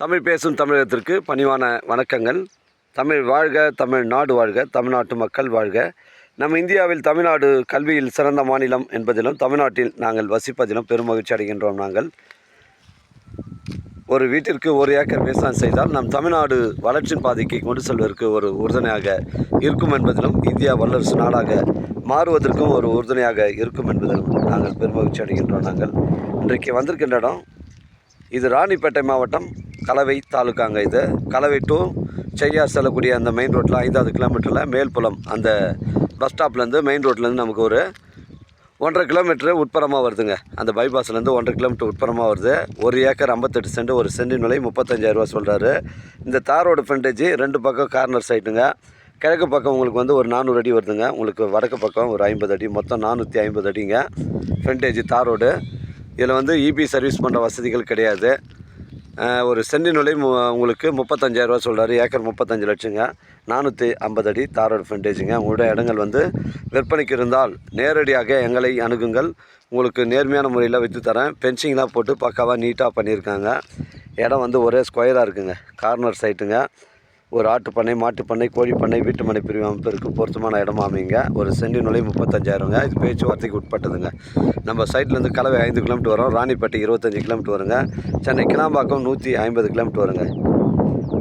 தமிழ் பேசும் தமிழகத்திற்கு பணிவான வணக்கங்கள். தமிழ் வாழ்க தமிழ் நாடு வாழ்க தமிழ்நாட்டு மக்கள் வாழ்க. நம்ம இந்தியாவில் தமிழ்நாடு கல்வியில் சிறந்த மாநிலம் என்பதிலும் தமிழ்நாட்டில் நாங்கள் வசிப்பதிலும் பெருமகிழ்ச்சி அடைகின்றோம் நாங்கள். ஒரு வீட்டிற்கு ஒரு ஏக்கர் விவசாயம் செய்தால் நம் தமிழ்நாடு வளர்ச்சியின் பாதைக்கு கொண்டு செல்வதற்கு ஒரு உறுதுணையாக இருக்கும் என்பதிலும் இந்தியா வல்லரசு நாடாக மாறுவதற்கும் ஒரு உறுதுணையாக இருக்கும் என்பதிலும் நாங்கள் பெருமகிழ்ச்சி அடைகின்றோம் நாங்கள். இன்றைக்கு வந்திருக்கின்ற இடம் இது ராணிப்பேட்டை மாவட்டம் கலவை தாலுக்காங்க இது. கலவை டு செய்யார் செல்லக்கூடிய அந்த மெயின் ரோட்டில் ஐந்தாவது கிலோமீட்டரில் மேல்புலம் அந்த பஸ் ஸ்டாப்லேருந்து மெயின் ரோட்லேருந்து நமக்கு ஒரு ஒன்றரை கிலோமீட்டரு உட்புறமாக வருதுங்க. அந்த பைபாஸ்லேருந்து ஒன்றரை கிலோமீட்டர் உட்புறமாக வருது. ஒரு ஏக்கர் ஐம்பத்தெட்டு சென்ட் ஒரு சென்டின் விலை முப்பத்தஞ்சாயிரரூவா சொல்கிறாரு இந்த தாரோட ஃப்ரண்டேஜ் ரெண்டு பக்கம் கார்னர் சைட்டுங்க கிழக்கு பக்கம் உங்களுக்கு வந்து ஒரு நானூறு அடி வருதுங்க. உங்களுக்கு வடக்கு பக்கம் ஒரு ஐம்பது அடி மொத்தம் நானூற்றி ஐம்பது அடிங்க. ஃப்ரண்டேஜ் தார் ரோடு. இதில் வந்து இபி சர்வீஸ் பண்ணுற வசதிகள் கிடையாது. ஒரு சென்டின் நுழை மு உங்களுக்கு முப்பத்தஞ்சாயிரரூவா சொல்கிறாரு ஏக்கர் முப்பத்தஞ்சு லட்சங்க. நானூற்றி ஐம்பது அடி தாரோடு ஃப்ரண்டேஜுங்க உங்களுடைய இடங்கள் வந்து விற்பனைக்கு இருந்தால் நேரடியாக எங்களை அணுகுங்கள். உங்களுக்கு நேர்மையான முறையில் விற்று தரேன். பென்சிங்லாம் போட்டு பக்காவாக நீட்டாக பண்ணியிருக்காங்க. இடம் வந்து ஒரே ஸ்கொயராக இருக்குங்க. கார்னர் சைட்டுங்க ஒரு ஆட்டு பண்ணை மாட்டு பண்ணை கோழி பண்ணை வீட்டு மனை பிரிவு அமைப்பிற்கு பொருத்தமான இடமா அமைங்க ஒரு சென்டி நுழை முப்பத்தஞ்சாயிரங்க. இது பேச்சுவார்த்தைக்கு உட்பட்டதுங்க. நம்ம சைட்லேருந்து கலவை ஐந்து கிலோமீட்டர் வரும். ராணிப்பேட்டை இருபத்தஞ்சி கிலோமீட்டர் வருங்க. சென்னை கிளாம்பாக்கம் நூற்றி ஐம்பது கிலோமீட்டர் வருங்க.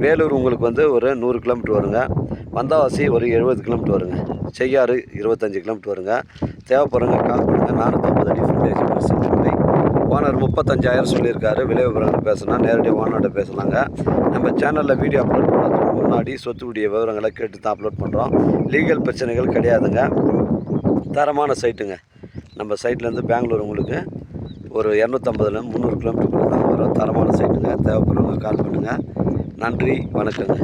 வேலூர் உங்களுக்கு வந்து ஒரு நூறு கிலோமீட்டர் வருங்க. வந்தாவாசி ஒரு எழுபது கிலோமீட்டர் வருங்க. செய்யாறு இருபத்தஞ்சி கிலோமீட்டர் வருங்க. தேவைப்படுறங்க கால் பண்ணுங்கள் நானூற்றம்பது அடி ஃபுட்டேஜ் ஒரு ஓனர் முப்பத்தஞ்சாயிரம் சொல்லியிருக்காரு. விலை விவரங்கள் பேசணும் நேரடியாக ஓனர்கிட்ட பேசலாங்க. நம்ம சேனலில் வீடியோ அப்லோட் பண்ணுறதுக்கு முன்னாடி சொத்துடைய விவரங்களை கேட்டு தான் அப்லோட் பண்ணுறோம் லீகல் பிரச்சனைகள் கிடையாதுங்க. தரமான சைட்டுங்க நம்ம சைட்லேருந்து பெங்களூர் உங்களுக்கு ஒரு இரநூத்தம்பதுலேருந்து முந்நூறு கிலோமீட்டருக்குள்ளே தான் வரும். தரமான சைட்டுங்க தேவைப்படுறவங்க கால் பண்ணுங்கள் நன்றி. வணக்கங்க.